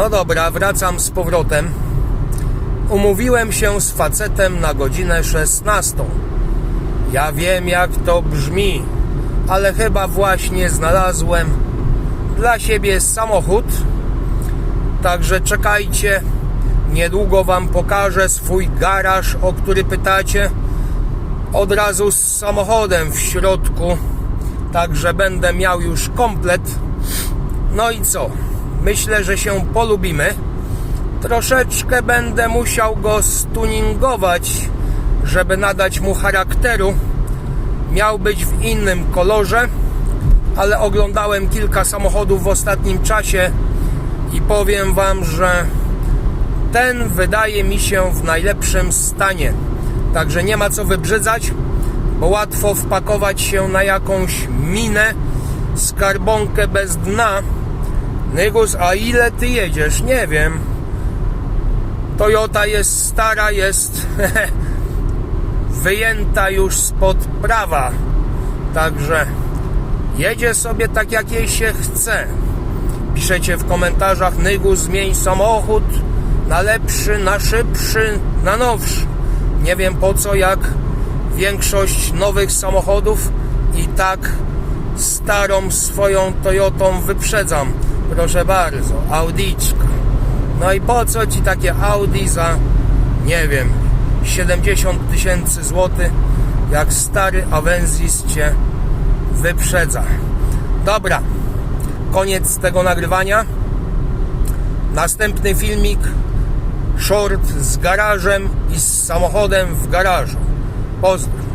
No dobra, wracam z powrotem. Umówiłem się z facetem na godzinę 16. Ja wiem, jak to brzmi, ale chyba właśnie znalazłem dla siebie samochód. Także czekajcie. Niedługo Wam pokażę swój garaż, o który pytacie. Od razu z samochodem w środku. Także będę miał już komplet. No i co? Myślę, że się polubimy. Troszeczkę będę musiał go stuningować, żeby nadać mu charakteru. Miał być w innym kolorze, ale oglądałem kilka samochodów w ostatnim czasie i powiem Wam, że ten wydaje mi się w najlepszym stanie. Także nie ma co wybrzydzać, bo łatwo wpakować się na jakąś minę, skarbonkę bez dna. Nygus, a ile ty jedziesz? Nie wiem. Toyota jest stara, jest wyjęta już spod prawa. Także jedzie sobie tak jak jej się chce. Piszecie w komentarzach Nygus zmień samochód na lepszy, na szybszy, na nowszy. Nie wiem po co, jak większość nowych samochodów i tak starą swoją Toyotą wyprzedzam. Proszę bardzo, Audiczka. No i po co ci takie Audi za, nie wiem, 70 tysięcy złotych, jak stary Avensis cię wyprzedza. Dobra, koniec tego nagrywania. Następny filmik, short z garażem i z samochodem w garażu. Pozdro.